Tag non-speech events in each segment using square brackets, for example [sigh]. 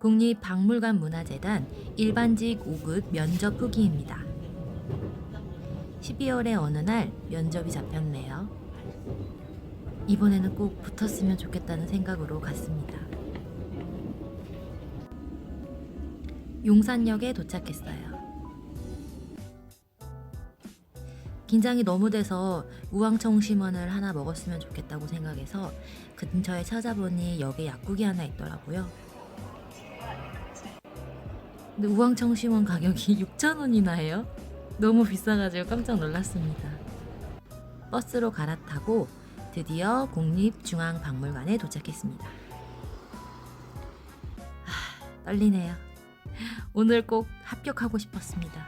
국립박물관 문화재단 일반직 5급 면접 후기입니다. 12월의 어느 날 면접이 잡혔네요. 이번에는 꼭 붙었으면 좋겠다는 생각으로 갔습니다. 용산역에 도착했어요. 긴장이 너무 돼서 우황청 심원을 하나 먹었으면 좋겠다고 생각해서 근처에 찾아보니 역에 약국이 하나 있더라고요. 근데 우황청 심원 가격이 [laughs] 6,000원이나 해요. 너무 비싸가지고 깜짝 놀랐습니다. 버스로 갈아타고 드디어 국립중앙박물관에 도착했습니다. 하, 떨리네요. 오늘 꼭 합격하고 싶었습니다.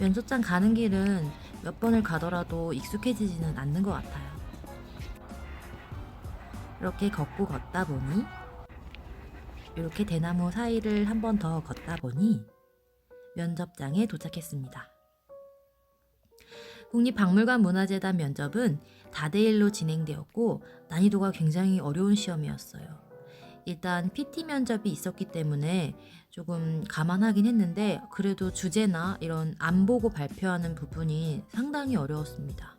면접장 가는 길은 몇 번을 가더라도 익숙해지지는 않는 것 같아요. 이렇게 걷고 걷다 보니 이렇게 대나무 사이를 한 번 더 걷다 보니 면접장에 도착했습니다. 국립박물관 문화재단 면접은 다대일로 진행되었고 난이도가 굉장히 어려운 시험이었어요. 일단 PT 면접이 있었기 때문에 조금 감안하긴 했는데 그래도 주제나 이런 안 보고 발표하는 부분이 상당히 어려웠습니다.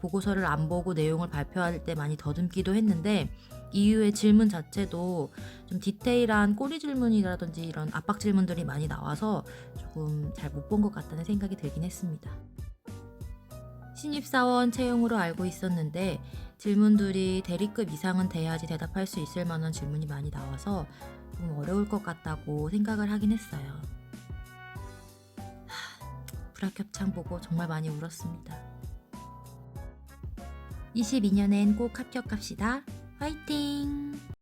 보고서를 안 보고 내용을 발표할 때 많이 더듬기도 했는데 이후에 질문 자체도 좀 디테일한 꼬리 질문이라든지 이런 압박 질문들이 많이 나와서 조금 잘 못 본 것 같다는 생각이 들긴 했습니다. 신입사원 채용으로 알고 있었는데 질문들이 대리급 이상은 돼야지 대답할 수 있을 만한 질문이 많이 나와서 좀 어려울 것 같다고 생각을 하긴 했어요. 하, 불합격창 보고 정말 많이 울었습니다. 22년엔 꼭 합격합시다. 화이팅!